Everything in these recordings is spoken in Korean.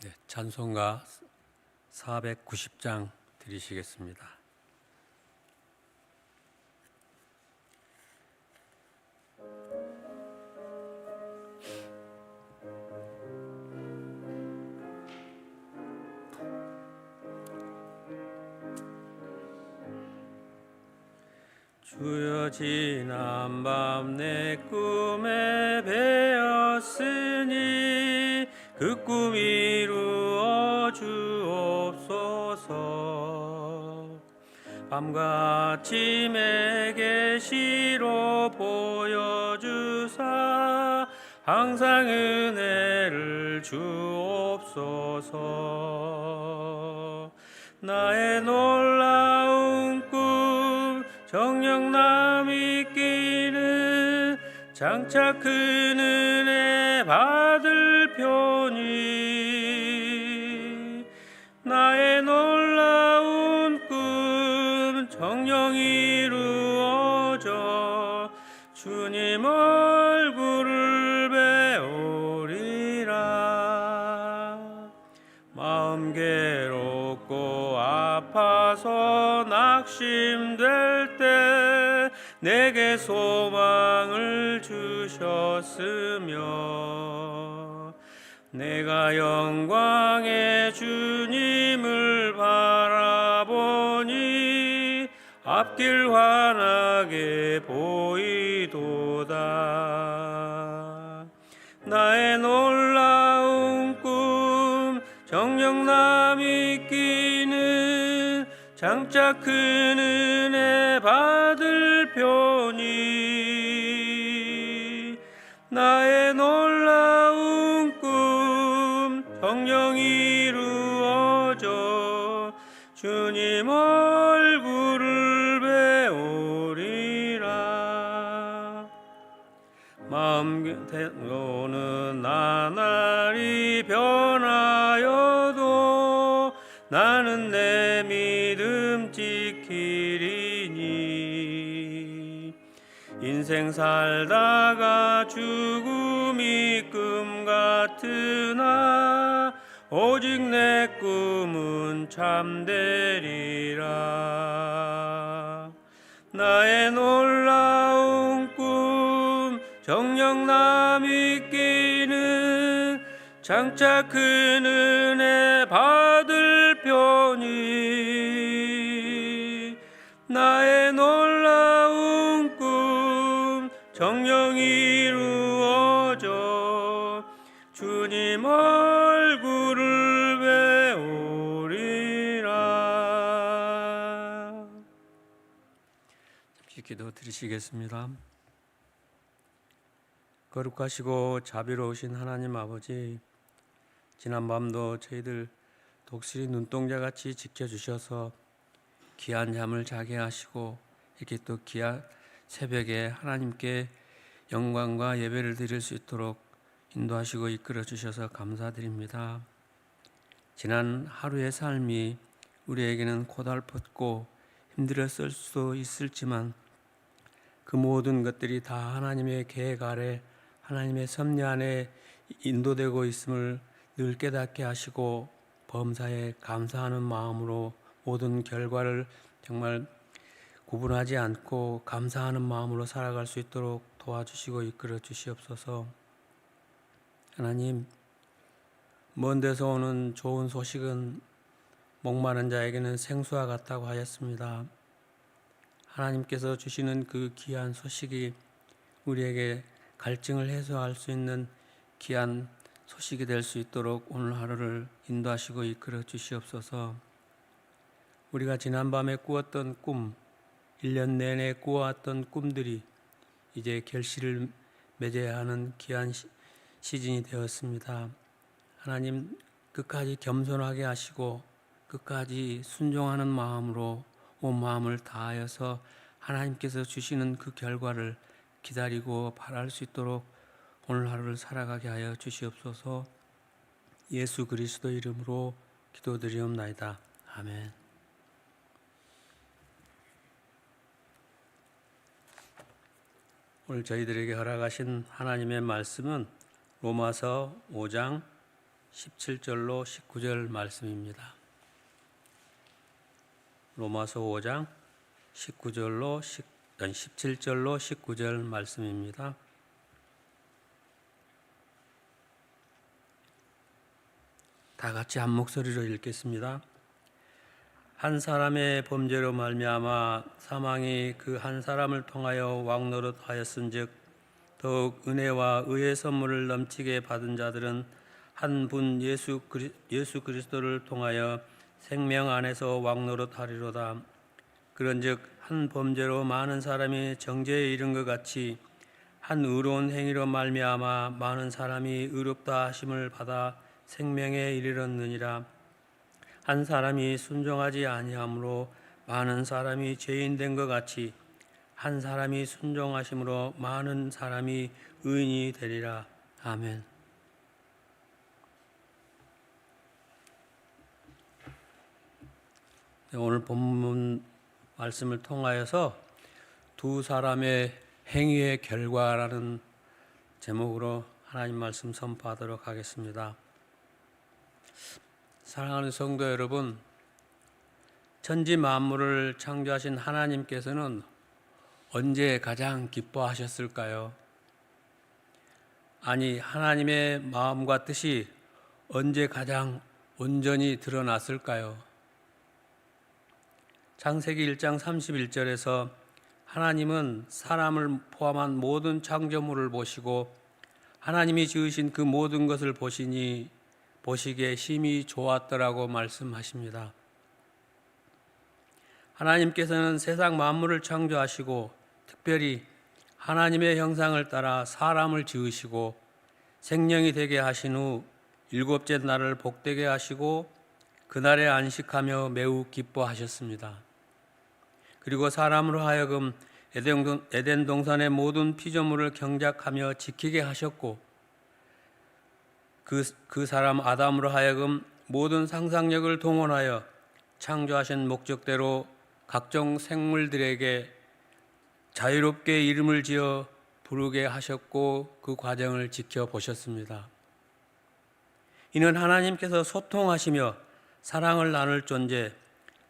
네, 찬송가 490장 드리시겠습니다. 주여 지난 밤 내 꿈에 배었으니 그 꿈 이 루어 주옵소서 밤같이 내 계시로 보여주사 항상 은혜를 주옵소서. 나의 놀라운 꿈 남이 끼는 장차 큰 은혜 받을 표니 나의 놀라운 꿈 정녕 이루어져 주님 얼굴을 배우리라. 마음 괴롭고 아파서 낙심될 때 내게 소망을 주셨으며 내가 영광의 주님을 바라보니 앞길 환하게 보이도다. 나의 놀라운 꿈 정녕 남이 끼는 장차 큰 은혜 받을 표니 나의 놀라운 꿈 정녕 이루어져 주님 얼굴을 배우리라. 마음대로는 나날 살다가 죽음이 꿈 같으나 오직 내 꿈은 참되리라. 나의 놀라운 꿈 정녕 남이 끼는 장차 큰은 기도 드리시겠습니다. 거룩하시고 자비로우신 하나님 아버지, 지난 밤도 저희들 독실히 눈동자 같이 지켜주셔서 귀한 잠을 자게 하시고 이렇게 또 귀한 새벽에 하나님께 영광과 예배를 드릴 수 있도록 인도하시고 이끌어 주셔서 감사드립니다. 지난 하루의 삶이 우리에게는 고달팠고 힘들었을 수도 있을지만 그 모든 것들이 다 하나님의 계획 아래 하나님의 섭리 안에 인도되고 있음을 늘 깨닫게 하시고 범사에 감사하는 마음으로 모든 결과를 정말 구분하지 않고 감사하는 마음으로 살아갈 수 있도록 도와주시고 이끌어 주시옵소서. 하나님, 먼 데서 오는 좋은 소식은 목마른 자에게는 생수와 같다고 하였습니다. 하나님께서 주시는 그 귀한 소식이 우리에게 갈증을 해소할 수 있는 귀한 소식이 될 수 있도록 오늘 하루를 인도하시고 이끌어 주시옵소서. 우리가 지난밤에 꾸었던 꿈, 1년 내내 꾸어왔던 꿈들이 이제 결실을 맺어야 하는 귀한 시, 시즌이 되었습니다. 하나님 끝까지 겸손하게 하시고 끝까지 순종하는 마음으로 온 마음을 다하여서 하나님께서 주시는 그 결과를 기다리고 바랄 수 있도록 오늘 하루를 살아가게 하여 주시옵소서 예수 그리스도 이름으로 기도드리옵나이다. 아멘. 오늘 저희들에게 허락하신 하나님의 말씀은 로마서 5장 17절로 19절 말씀입니다. 로마서 5장 19절로 10, 아니, 17절로 19절 말씀입니다. 다 같이 한 목소리로 읽겠습니다. 한 사람의 범죄로 말미암아 사망이 그 한 사람을 통하여 왕노릇하였은즉 더욱 은혜와 의의 선물을 넘치게 받은 자들은 한 분 예수 그리, 예수 그리스도를 통하여 생명 안에서 왕노릇 하리로다. 그런즉 한 범죄로 많은 사람이 정죄에 이른 것 같이 한 의로운 행위로 말미암아 많은 사람이 의롭다 하심을 받아 생명에 이르렀느니라. 한 사람이 순종하지 아니함으로 많은 사람이 죄인 된 것 같이 한 사람이 순종하심으로 많은 사람이 의인이 되리라. 아멘. 오늘 본문 말씀을 통하여서 두 사람의 행위의 결과라는 제목으로 하나님 말씀 선포하도록 하겠습니다. 사랑하는 성도 여러분, 천지 만물을 창조하신 하나님께서는 언제 가장 기뻐하셨을까요? 아니, 하나님의 마음과 뜻이 언제 가장 온전히 드러났을까요? 창세기 1장 31절에서 하나님은 사람을 포함한 모든 창조물을 보시고 하나님이 지으신 그 모든 것을 보시니 보시기에 심히 좋았더라고 말씀하십니다. 하나님께서는 세상 만물을 창조하시고 특별히 하나님의 형상을 따라 사람을 지으시고 생명이 되게 하신 후 일곱째 날을 복되게 하시고 그날에 안식하며 매우 기뻐하셨습니다. 그리고 사람으로 하여금 에덴 동산의 모든 피조물을 경작하며 지키게 하셨고 그, 그 사람 아담으로 하여금 모든 상상력을 동원하여 창조하신 목적대로 각종 생물들에게 자유롭게 이름을 지어 부르게 하셨고 그 과정을 지켜보셨습니다. 이는 하나님께서 소통하시며 사랑을 나눌 존재,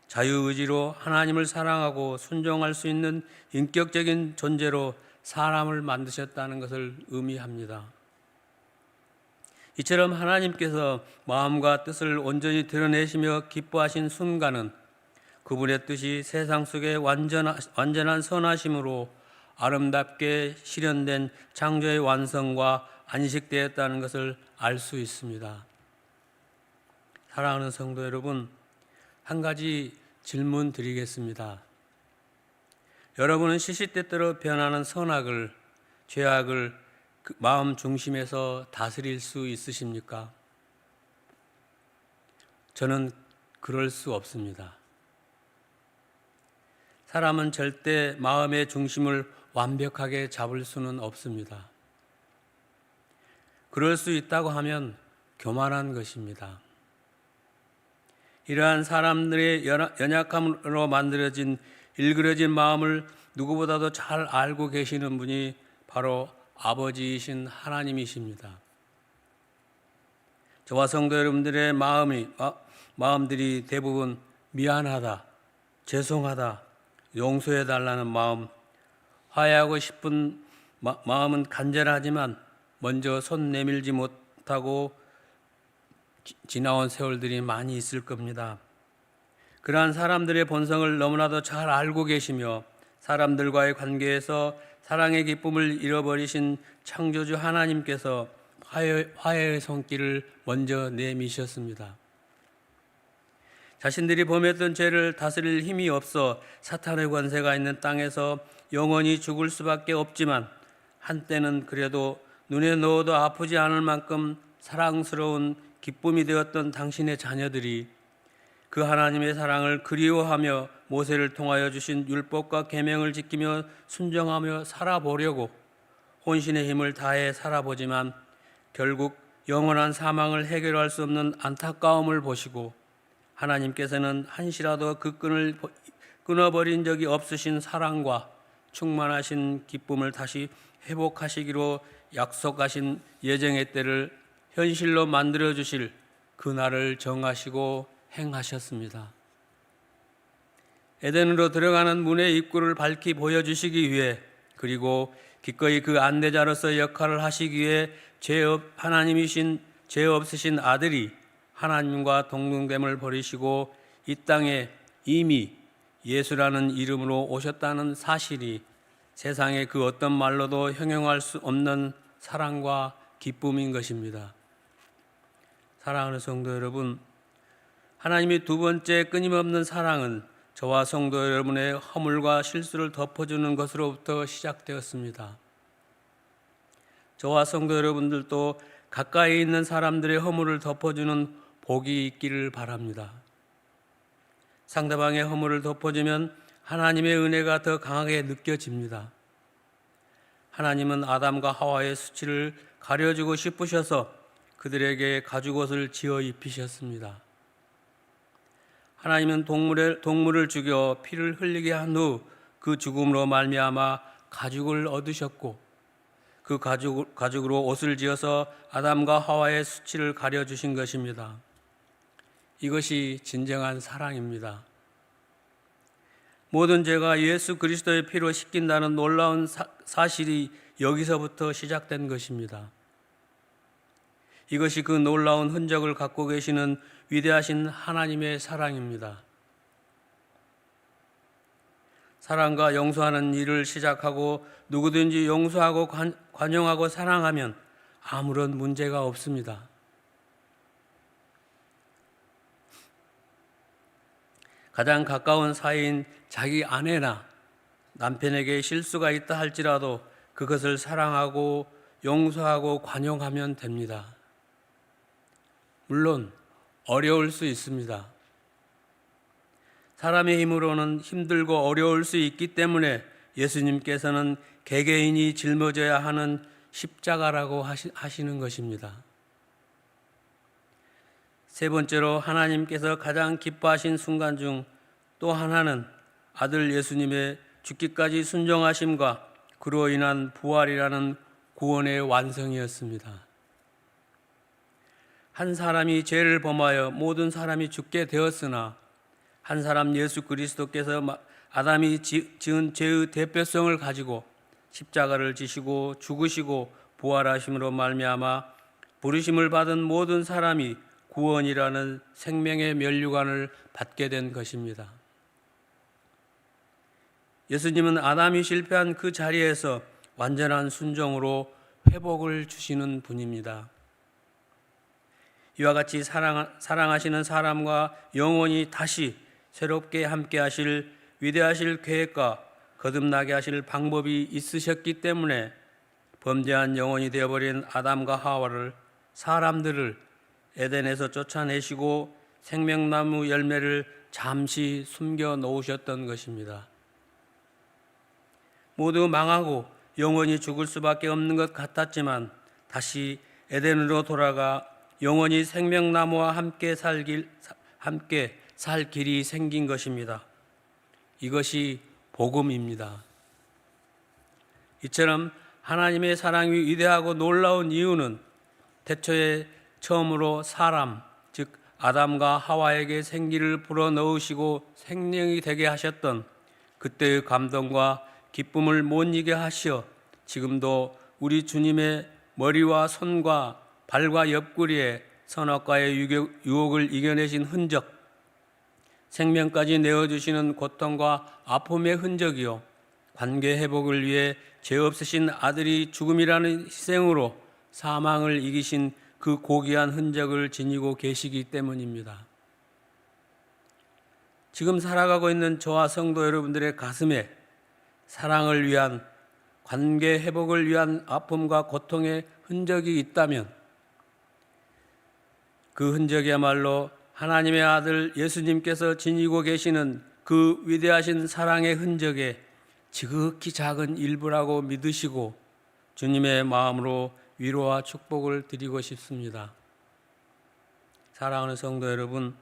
자유의지로 하나님을 사랑하고 순종할 수 있는 인격적인 존재로 사람을 만드셨다는 것을 의미합니다. 이처럼 하나님께서 마음과 뜻을 온전히 드러내시며 기뻐하신 순간은 그분의 뜻이 세상 속에 완전한, 완전한 선하심으로 아름답게 실현된 창조의 완성과 안식되었다는 것을 알 수 있습니다. 사랑하는 성도 여러분, 한 가지 질문 드리겠습니다. 여러분은 시시때때로 변하는 선악을, 죄악을 그 마음 중심에서 다스릴 수 있으십니까? 저는 그럴 수 없습니다. 사람은 절대 마음의 중심을 완벽하게 잡을 수는 없습니다. 그럴 수 있다고 하면 교만한 것입니다. 이러한 사람들의 연약함으로 만들어진 일그러진 마음을 누구보다도 잘 알고 계시는 분이 바로 아버지이신 하나님이십니다. 저와 성도 여러분들의 마음이 마음들이 대부분 미안하다, 죄송하다, 용서해 달라는 마음, 화해하고 싶은 마, 마음은 간절하지만 먼저 손 내밀지 못하고 지나온 세월들이 많이 있을 겁니다. 그러한 사람들의 본성을 너무나도 잘 알고 계시며 사람들과의 관계에서 사랑의 기쁨을 잃어버리신 창조주 하나님께서 화해, 화해의 손길을 먼저 내미셨습니다. 자신들이 범했던 죄를 다스릴 힘이 없어 사탄의 권세가 있는 땅에서 영원히 죽을 수밖에 없지만 한때는 그래도 눈에 넣어도 아프지 않을 만큼 사랑스러운 기쁨이 되었던 당신의 자녀들이 그 하나님의 사랑을 그리워하며 모세를 통하여 주신 율법과 계명을 지키며 순정하며 살아보려고 혼신의 힘을 다해 살아보지만 결국 영원한 사망을 해결할 수 없는 안타까움을 보시고 하나님께서는 한시라도 그 끈을 끊어버린 적이 없으신 사랑과 충만하신 기쁨을 다시 회복하시기로 약속하신 예정의 때를 현실로 만들어 주실 그날을 정하시고 행하셨습니다. 에덴으로 들어가는 문의 입구를 밝히 보여주시기 위해 그리고 기꺼이 그 안내자로서 역할을 하시기 위해 죄업 하나님이신 죄 없으신 아들이 하나님과 동등됨을 버리시고 이 땅에 이미 예수라는 이름으로 오셨다는 사실이 세상의 그 어떤 말로도 형용할 수 없는 사랑과 기쁨인 것입니다. 사랑하는 성도 여러분, 하나님의 두 번째 끊임없는 사랑은 저와 성도 여러분의 허물과 실수를 덮어주는 것으로부터 시작되었습니다. 저와 성도 여러분들도 가까이 있는 사람들의 허물을 덮어주는 복이 있기를 바랍니다. 상대방의 허물을 덮어주면 하나님의 은혜가 더 강하게 느껴집니다. 하나님은 아담과 하와의 수치를 가려주고 싶으셔서 그들에게 가죽옷을 지어 입히셨습니다. 하나님은 동물을, 동물을 죽여 피를 흘리게 한 후 그 죽음으로 말미암아 가죽을 얻으셨고 그 가죽, 가죽으로 옷을 지어서 아담과 하와의 수치를 가려주신 것입니다. 이것이 진정한 사랑입니다. 모든 죄가 예수 그리스도의 피로 씻긴다는 놀라운 사, 사실이 여기서부터 시작된 것입니다. 이것이 그 놀라운 흔적을 갖고 계시는 위대하신 하나님의 사랑입니다. 사랑과 용서하는 일을 시작하고 누구든지 용서하고 관, 관용하고 사랑하면 아무런 문제가 없습니다. 가장 가까운 사이인 자기 아내나 남편에게 실수가 있다 할지라도 그것을 사랑하고 용서하고 관용하면 됩니다. 물론 어려울 수 있습니다. 사람의 힘으로는 힘들고 어려울 수 있기 때문에 예수님께서는 개개인이 짊어져야 하는 십자가라고 하시는 것입니다. 세 번째로 하나님께서 가장 기뻐하신 순간 중 또 하나는 아들 예수님의 죽기까지 순종하심과 그로 인한 부활이라는 구원의 완성이었습니다. 한 사람이 죄를 범하여 모든 사람이 죽게 되었으나 한 사람 예수 그리스도께서 아담이 지은 죄의 대표성을 가지고 십자가를 지시고 죽으시고 부활하심으로 말미암아 부르심을 받은 모든 사람이 구원이라는 생명의 면류관을 받게 된 것입니다. 예수님은 아담이 실패한 그 자리에서 완전한 순종으로 회복을 주시는 분입니다. 이와 같이 사랑, 사랑하시는 사람과 영원히 다시 새롭게 함께 하실 위대하실 계획과 거듭나게 하실 방법이 있으셨기 때문에 범죄한 영혼이 되어버린 아담과 하와를 사람들을 에덴에서 쫓아내시고 생명나무 열매를 잠시 숨겨 놓으셨던 것입니다. 모두 망하고 영원히 죽을 수밖에 없는 것 같았지만 다시 에덴으로 돌아가 영원히 생명나무와 함께 살길 함께 살 길이 생긴 것입니다. 이것이 복음입니다. 이처럼 하나님의 사랑이 위대하고 놀라운 이유는 태초에 처음으로 사람, 즉 아담과 하와에게 생기를 불어 넣으시고 생명이 되게 하셨던 그때의 감동과 기쁨을 못 이게 하시어 지금도 우리 주님의 머리와 손과 발과 옆구리에 선악과의 유혹을 이겨내신 흔적, 생명까지 내어주시는 고통과 아픔의 흔적이요. 관계 회복을 위해 죄 없으신 아들이 죽음이라는 희생으로 사망을 이기신 그 고귀한 흔적을 지니고 계시기 때문입니다. 지금 살아가고 있는 저와 성도 여러분들의 가슴에 사랑을 위한 관계 회복을 위한 아픔과 고통의 흔적이 있다면 그 흔적이야말로 하나님의 아들 예수님께서 지니고 계시는 그 위대하신 사랑의 흔적에 지극히 작은 일부라고 믿으시고 주님의 마음으로 위로와 축복을 드리고 싶습니다. 사랑하는 성도 여러분,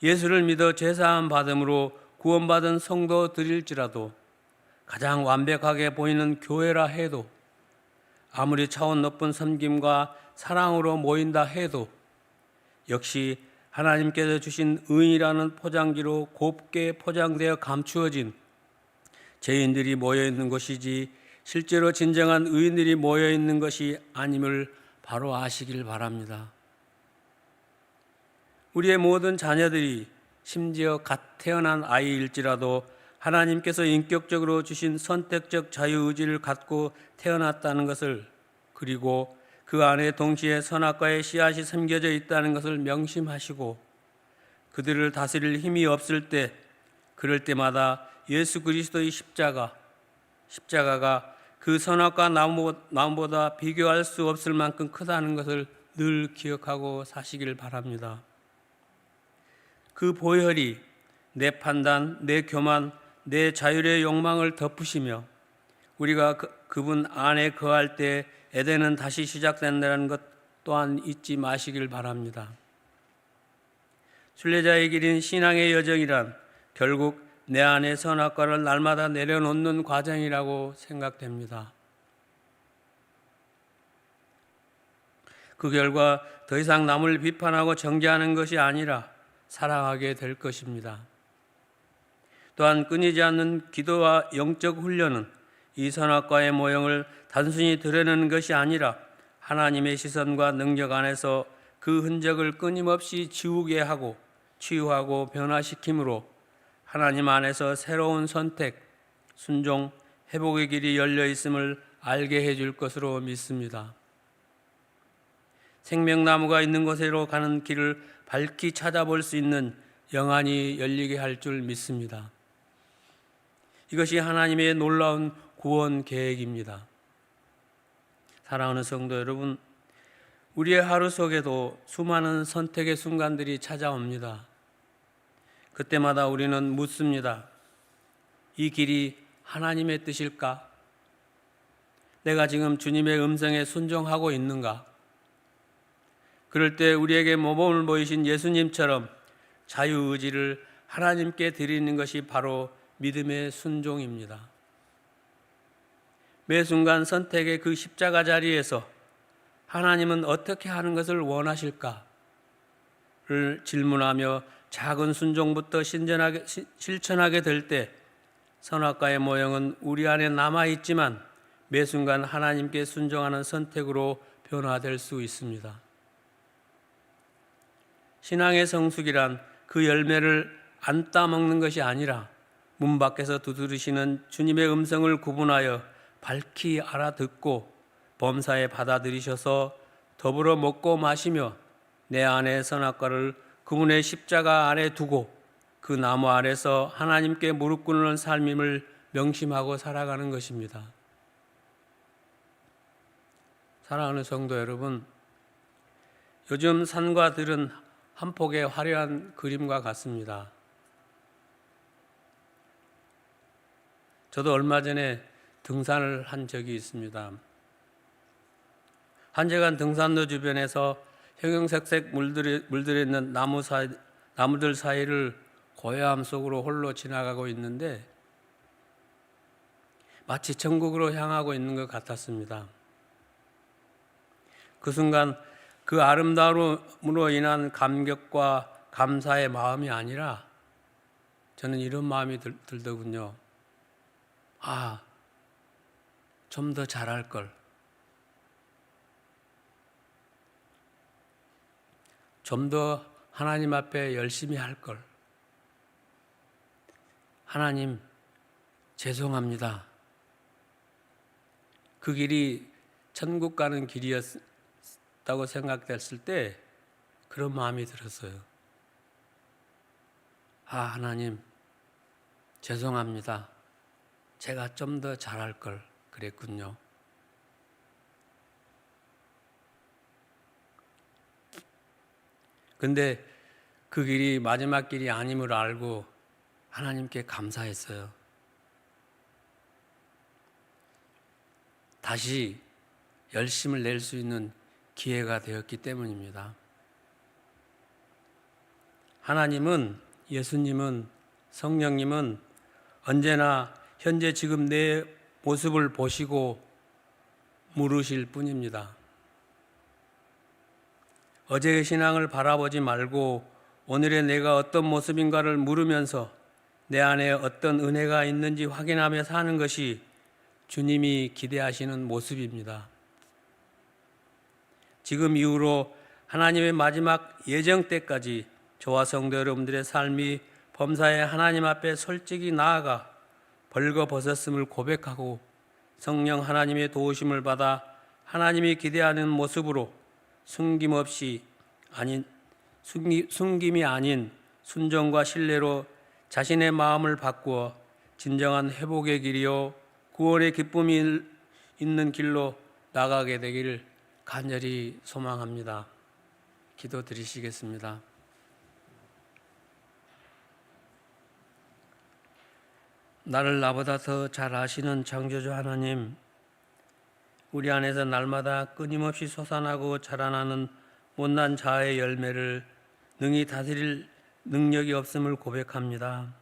예수를 믿어 제사함 받음으로 구원받은 성도들일지라도 가장 완벽하게 보이는 교회라 해도 아무리 차원 높은 섬김과 사랑으로 모인다 해도 역시 하나님께서 주신 의인이라는 포장지로 곱게 포장되어 감추어진 죄인들이 모여 있는 것이지 실제로 진정한 의인들이 모여 있는 것이 아님을 바로 아시길 바랍니다. 우리의 모든 자녀들이 심지어 갓 태어난 아이일지라도 하나님께서 인격적으로 주신 선택적 자유의지를 갖고 태어났다는 것을 그리고 그 안에 동시에 선악과의 씨앗이 섬겨져 있다는 것을 명심하시고 그들을 다스릴 힘이 없을 때 그럴 때마다 예수 그리스도의 십자가 십자가가 그 선악과 나무, 나무보다 비교할 수 없을 만큼 크다는 것을 늘 기억하고 사시길 바랍니다. 그 보혈이 내 판단, 내 교만, 내 자율의 욕망을 덮으시며 우리가 그, 그분 안에 거할 때 에덴은 다시 시작된다는 것 또한 잊지 마시길 바랍니다. 순례자의 길인 신앙의 여정이란 결국 내 안의 선악과를 날마다 내려놓는 과정이라고 생각됩니다. 그 결과 더 이상 남을 비판하고 정죄하는 것이 아니라 사랑하게 될 것입니다. 또한 끊이지 않는 기도와 영적 훈련은 이 선악과의 모형을 단순히 드러내는 것이 아니라 하나님의 시선과 능력 안에서 그 흔적을 끊임없이 지우게 하고 치유하고 변화시키므로 하나님 안에서 새로운 선택, 순종, 회복의 길이 열려 있음을 알게 해줄 것으로 믿습니다. 생명나무가 있는 곳으로 가는 길을 밝히 찾아볼 수 있는 영안이 열리게 할 줄 믿습니다. 이것이 하나님의 놀라운 구원 계획입니다. 사랑하는 성도 여러분, 우리의 하루 속에도 수많은 선택의 순간들이 찾아옵니다. 그때마다 우리는 묻습니다. 이 길이 하나님의 뜻일까? 내가 지금 주님의 음성에 순종하고 있는가? 그럴 때 우리에게 모범을 보이신 예수님처럼 자유의지를 하나님께 드리는 것이 바로 믿음의 순종입니다. 매 순간 선택의 그 십자가 자리에서 하나님은 어떻게 하는 것을 원하실까를 질문하며 작은 순종부터 신전하게, 실천하게 될 때 선악과의 모형은 우리 안에 남아 있지만 매 순간 하나님께 순종하는 선택으로 변화될 수 있습니다. 신앙의 성숙이란 그 열매를 안 따먹는 것이 아니라 문 밖에서 두드리시는 주님의 음성을 구분하여 밝히 알아듣고 범사에 받아들이셔서 더불어 먹고 마시며 내 안의 선악과를 그분의 십자가 아래 두고 그 나무 아래서 하나님께 무릎 꿇는 삶임을 명심하고 살아가는 것입니다. 사랑하는 성도 여러분, 요즘 산과 들은 한 폭의 화려한 그림과 같습니다. 저도 얼마 전에 등산을 한 적이 있습니다. 한재간 등산로 주변에서 형형색색 물들이, 물들어 있는 나무 사이, 나무들 사이를 고요함 속으로 홀로 지나가고 있는데 마치 천국으로 향하고 있는 것 같았습니다. 그 순간 그 아름다움으로 인한 감격과 감사의 마음이 아니라 저는 이런 마음이 들, 들더군요. 아, 좀 더 잘할 걸. 좀 더 하나님 앞에 열심히 할 걸. 하나님, 죄송합니다. 그 길이 천국 가는 길이었다고 생각됐을 때 그런 마음이 들었어요. 아, 하나님, 죄송합니다. 제가 좀 더 잘할 걸 그랬군요. 근데 그 길이 마지막 길이 아님을 알고 하나님께 감사했어요. 다시 열심을 낼 수 있는 기회가 되었기 때문입니다. 하나님은, 예수님은, 성령님은 언제나 현재 지금 내 모습을 보시고 물으실 뿐입니다. 어제의 신앙을 바라보지 말고 오늘의 내가 어떤 모습인가를 물으면서 내 안에 어떤 은혜가 있는지 확인하며 사는 것이 주님이 기대하시는 모습입니다. 지금 이후로 하나님의 마지막 예정 때까지 저와 성도 여러분들의 삶이 범사에 하나님 앞에 솔직히 나아가 벌거벗었음을 고백하고 성령 하나님의 도우심을 받아 하나님이 기대하는 모습으로 숨김없이 아닌 숨김이 아닌 순종과 신뢰로 자신의 마음을 바꾸어 진정한 회복의 길이요 구원의 기쁨이 있는 길로 나가게 되기를 간절히 소망합니다. 기도 드리시겠습니다. 나를 나보다 더 잘 아시는 창조주 하나님, 우리 안에서 날마다 끊임없이 솟아나고 자라나는 못난 자아의 열매를 능히 다스릴 능력이 없음을 고백합니다.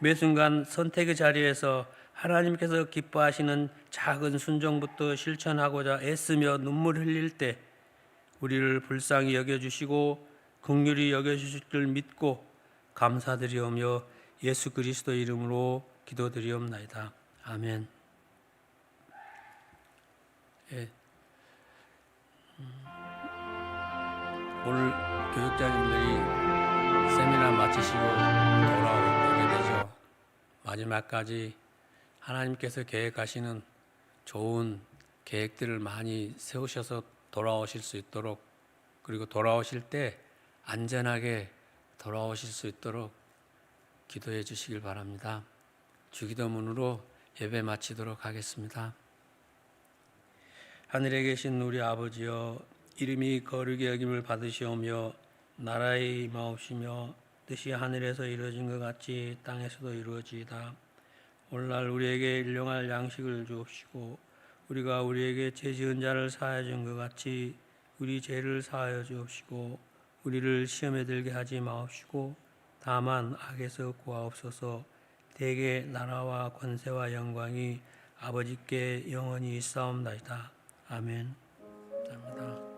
매 순간 선택의 자리에서 하나님께서 기뻐하시는 작은 순종부터 실천하고자 애쓰며 눈물 흘릴 때 우리를 불쌍히 여겨주시고 긍휼히 여겨주실 줄 믿고 감사드리오며 예수 그리스도 이름으로 기도드리옵나이다. 아멘. 예. 음, 오늘 교육자님들이 세미나 마치시고 돌아오게 되죠. 마지막까지 하나님께서 계획하시는 좋은 계획들을 많이 세우셔서 돌아오실 수 있도록 그리고 돌아오실 때 안전하게 돌아오실 수 있도록 기도해 주시길 바랍니다. 주기도문으로 예배 마치도록 하겠습니다. 하늘에 계신 우리 아버지여 이름이 거룩히 여김을 받으시오며 나라의 임하옵시며 뜻이 하늘에서 이루어진 것 같이 땅에서도 이루어지이다. 오늘날 우리에게 일용할 양식을 주옵시고 우리가 우리에게 죄 지은 자를 사하여 준 것 같이 우리 죄를 사하여 주옵시고 우리를 시험에 들게 하지 마옵시고 다만 악에서 구하옵소서 대개 나라와 권세와 영광이 아버지께 영원히 있사옵나이다. 아멘. 감사합니다.